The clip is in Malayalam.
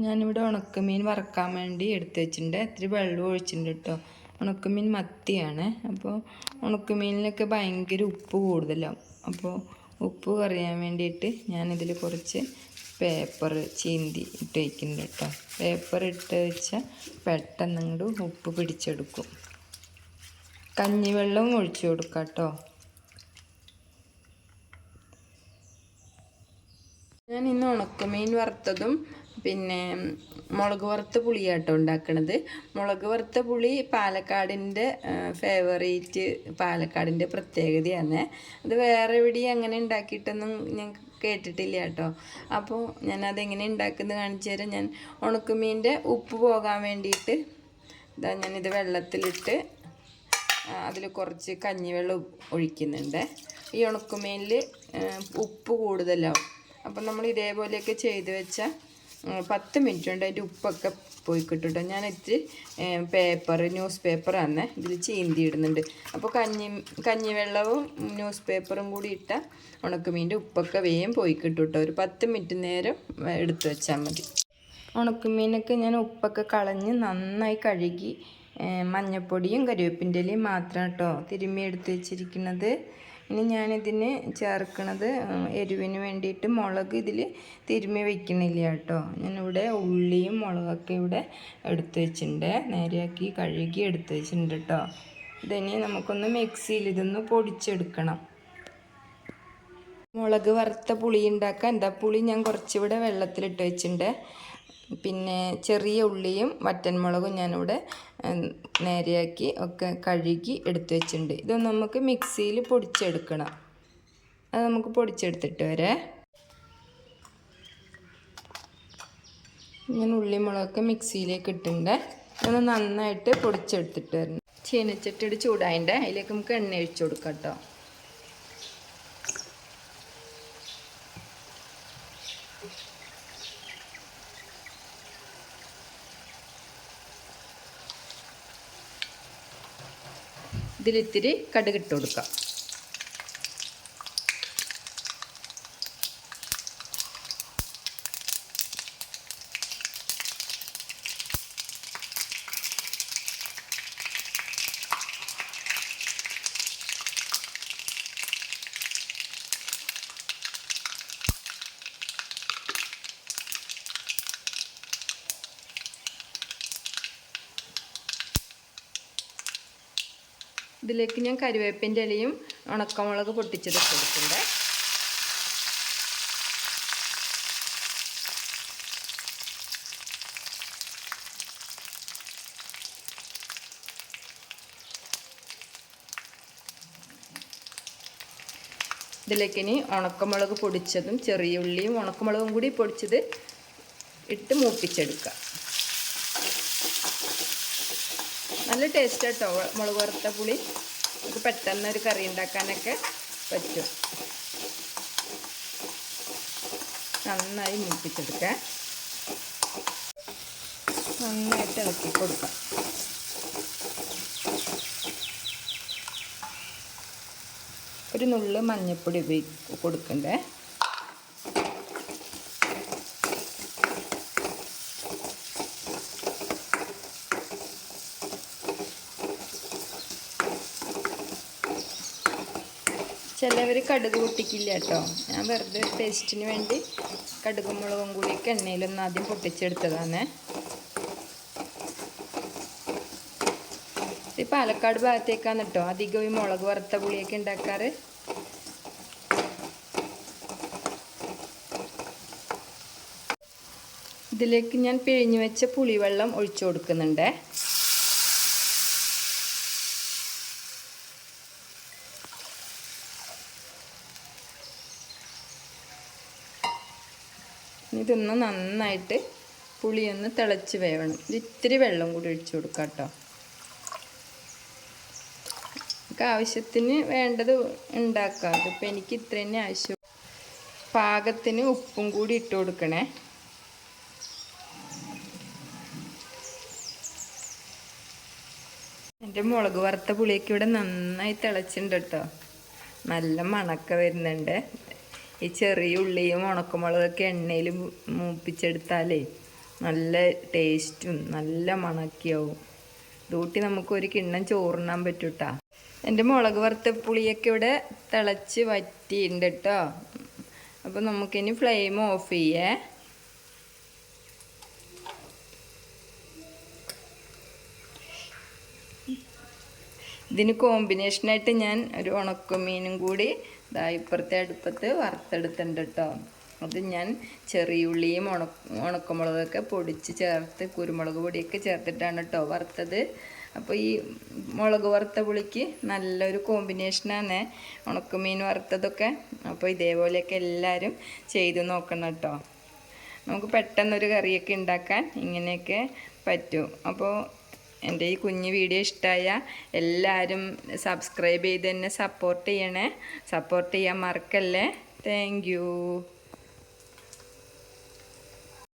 ഞാനിവിടെ ഉണക്കമീൻ വറക്കാൻ വേണ്ടി എടുത്ത് വെച്ചിട്ടുണ്ട്. ഇത്തിരി വെള്ളം ഒഴിച്ചിട്ടുണ്ട് കേട്ടോ. ഉണക്കമീൻ മത്തിയാണ്. അപ്പോൾ ഉണക്കമീനിലൊക്കെ ഭയങ്കര ഉപ്പ് കൂടുതലാവും അപ്പോൾ ഉപ്പ് കുറയാൻ വേണ്ടിയിട്ട് ഞാനിതിൽ കുറച്ച് പേപ്പർ ചീന്തി ഇട്ട് വയ്ക്കുന്നുണ്ട് കേട്ടോ. പേപ്പർ ഇട്ട് വെച്ചാൽ പെട്ടെന്ന് അങ്ങോട്ട് ഉപ്പ് പിടിച്ചെടുക്കും. കഞ്ഞിവെള്ളം ഒഴിച്ചു കൊടുക്കാം കേട്ടോ. ഞാൻ ഇന്ന് ഉണക്കമീൻ വറുത്തതും പിന്നെ മുളക് വറുത്ത പുളിയാട്ടോ ഉണ്ടാക്കണത്. മുളക് വറുത്ത പുളി പാലക്കാടിന്റെ ഫേവറേറ്റ് പാലക്കാടിന്റെ പ്രത്യേകതയാണ്. അത് വേറെ എവിടെയും അങ്ങനെ ഉണ്ടാക്കിയിട്ടൊന്നും ഞാൻ കേട്ടിട്ടില്ല കേട്ടോ. അപ്പോൾ ഞാൻ അതെങ്ങനെ ഉണ്ടാക്കുന്നത് കാണിച്ചു തരാം. ഞാൻ ഉണക്കുമീന്റെ ഉപ്പ് പോകാൻ വേണ്ടിയിട്ട് ഇതാ ഞാനിത് വെള്ളത്തിലിട്ട് അതിൽ കുറച്ച് കഞ്ഞിവെള്ളം ഒഴിക്കുന്നുണ്ട്. ഈ ഉണക്കുമീനിൽ ഉപ്പ് കൂടുതലാവും. അപ്പം നമ്മൾ ഇതേപോലെയൊക്കെ ചെയ്ത് വെച്ചാൽ പത്ത് മിനിറ്റ് കൊണ്ട് അതിന്റെ ഉപ്പൊക്കെ പോയി കിട്ടും ഞാൻ പേപ്പർ ന്യൂസ് പേപ്പറാണ് ഇതിൽ ചീന്തി ഇടുന്നുണ്ട് അപ്പോൾ കഞ്ഞി കഞ്ഞിവെള്ളവും ന്യൂസ് പേപ്പറും കൂടി ഇട്ട ഉണക്കുമീന്റെ ഉപ്പൊക്കെ വേഗം പോയി കേട്ടോ ഒരു പത്ത് മിനിറ്റ് നേരം എടുത്തു വെച്ചാൽ മതി. ഉണക്കമീനൊക്കെ ഞാൻ ഉപ്പൊക്കെ കളഞ്ഞ് നന്നായി കഴുകി മഞ്ഞപ്പൊടിയും കരിവേപ്പിന്റെ ഇലയും മാത്രം കേട്ടോ തിരുമ്മി എടുത്ത് വെച്ചിരിക്കുന്നത്. ഇനി ഞാനിതിന് ചേർക്കണത് എരിവിന് വേണ്ടിയിട്ട് മുളക് ഇതിൽ തിരുമ്മി വെക്കണില്ല കേട്ടോ. ഞാനിവിടെ ഉള്ളിയും മുളകൊക്കെ ഇവിടെ എടുത്തു വെച്ചിട്ടുണ്ട്. നേരെയാക്കി കഴുകി എടുത്തു വെച്ചിട്ടുണ്ട് കേട്ടോ. ഇതിനി നമുക്കൊന്ന് മിക്സിയിൽ ഇതൊന്ന് പൊടിച്ചെടുക്കണം. മുളക് വറുത്ത പുളി ഉണ്ടാക്കാൻ എന്താ പുളി ഞാൻ കുറച്ചിവിടെ വെള്ളത്തിലിട്ട് വെച്ചിട്ടുണ്ട്. പിന്നെ ചെറിയ ഉള്ളിയും വറ്റൻമുളകും ഞാനിവിടെ നേരെയാക്കി ഒക്കെ കഴുകി എടുത്തു വെച്ചിട്ടുണ്ട്. ഇതൊന്ന് നമുക്ക് മിക്സിയിൽ പൊടിച്ചെടുക്കണം. അത് നമുക്ക് പൊടിച്ചെടുത്തിട്ട് വരെ. ഞാൻ ഉള്ളി മുളകൊക്കെ മിക്സിയിലേക്ക് ഇട്ടിട്ടുണ്ട്. ഒന്ന് നന്നായിട്ട് പൊടിച്ചെടുത്തിട്ട് വരണം. ചീനച്ചട്ടിയുടെ ചൂടായതിന്റെ അതിലേക്ക് നമുക്ക് എണ്ണ ഒഴിച്ചു കൊടുക്കാം കേട്ടോ. ഇതിലിത്തിരി കടുകിട്ട് കൊടുക്കാം. ഇതിലേക്ക് ഞാൻ കരുവേപ്പിന്റെ ഇലയും ഉണക്കമുളക് പൊട്ടിച്ചത് കൊടുക്കുന്നുണ്ട് ഇതിലേക്ക് ഇനി ഉണക്കമുളക് പൊടിച്ചതും ചെറിയ ഉള്ളിയും ഉണക്കമുളകും കൂടി പൊടിച്ചത് ഇട്ട് മൂപ്പിച്ചെടുക്കുക. നല്ല ടേസ്റ്റ് കേട്ടോ മുളക് വറുത്ത പുളി. നമുക്ക് പെട്ടെന്ന് ഒരു കറി ഉണ്ടാക്കാനൊക്കെ പറ്റും. നന്നായി മൂപ്പിച്ചെടുക്കാം. നന്നായിട്ട് ഇളക്കി കൊടുക്കാം. ഒരു നുള്ള് മഞ്ഞൾപ്പൊടി ഉപയോഗി കൊടുക്കണ്ടേ? ചിലവർ കടുക് പൊട്ടിക്കില്ല കേട്ടോ. ഞാൻ വെറുതെ ടേസ്റ്റിന് വേണ്ടി കടുകും മുളകും കൂടിയൊക്കെ എണ്ണയിലൊന്ന് ആദ്യം പൊട്ടിച്ചെടുത്തതാണ്. ഈ പാലക്കാട് ഭാഗത്തേക്കാണ് കേട്ടോ അധികം ഈ മുളക് വറുത്ത പുളിയൊക്കെ ഉണ്ടാക്കാറ്. ഇതിലേക്ക് ഞാൻ പിഴിഞ്ഞു വെച്ച പുളിവെള്ളം ഒഴിച്ചു കൊടുക്കുന്നുണ്ട്. ഇതൊന്ന് നന്നായിട്ട് പുളിയൊന്ന് തിളച്ച് വേവണം. ഇത് ഇത്തിരി വെള്ളം കൂടി ഒഴിച്ചു കൊടുക്കാം കേട്ടോ. നമുക്ക് ആവശ്യത്തിന് വേണ്ടത് ഉണ്ടാക്കാം. അതിപ്പോൾ എനിക്ക് ഇത്ര തന്നെ ആവശ്യം. പാകത്തിന് ഉപ്പും കൂടി ഇട്ട് കൊടുക്കണേ. എന്റെ മുളക് വറുത്ത പുളിയൊക്കെ ഇവിടെ നന്നായി തിളച്ചിട്ടുണ്ട് കേട്ടോ. നല്ല മണക്ക വരുന്നുണ്ട്. ഈ ചെറിയ ഉള്ളിയും ഉണക്കമുളകൊക്കെ എണ്ണയിൽ മൂപ്പിച്ചെടുത്താലേ നല്ല ടേസ്റ്റും നല്ല മണക്കിയാവും. ഇതൂട്ടി നമുക്ക് ഒരു കിണ്ണം ചോറിണാൻ പറ്റൂട്ടാ. എന്റെ മുളക് വറുത്ത പുളിയൊക്കെ ഇവിടെ തിളച്ച് വറ്റിയിട്ടുണ്ട് കേട്ടോ അപ്പോൾ നമുക്കിനി ഫ്ലെയിം ഓഫ് ചെയ്യേ. ഇതിന് കോമ്പിനേഷനായിട്ട് ഞാൻ ഒരു ഉണക്കമീനും കൂടി ദാ ഇപ്പുറത്തെ അടുപ്പത്ത് വറുത്തെടുത്തിട്ടുണ്ട് കേട്ടോ അത് ഞാൻ ചെറിയുള്ളിയും ഉണ ഉണക്കമുളകൊക്കെ പൊടിച്ച് ചേർത്ത് കുരുമുളക് പൊടിയൊക്കെ ചേർത്തിട്ടാണ് കേട്ടോ വറുത്തത്. അപ്പോൾ ഈ മുളക് വറുത്ത പുളിക്ക് നല്ലൊരു കോമ്പിനേഷനാണ് ഉണക്കമീൻ വറുത്തതൊക്കെ. അപ്പോൾ ഇതേപോലെയൊക്കെ എല്ലാവരും ചെയ്തു നോക്കണം കേട്ടോ നമുക്ക് പെട്ടെന്നൊരു കറിയൊക്കെ ഉണ്ടാക്കാൻ ഇങ്ങനെയൊക്കെ പറ്റും. അപ്പോൾ എന്റെ ഈ കുഞ്ഞു വീഡിയോ ഇഷ്ടമായ എല്ലാവരും സബ്സ്ക്രൈബ് ചെയ്ത് തന്നെ സപ്പോർട്ട് ചെയ്യണേ. സപ്പോർട്ട് ചെയ്യാൻ മറക്കല്ലേ? താങ്ക്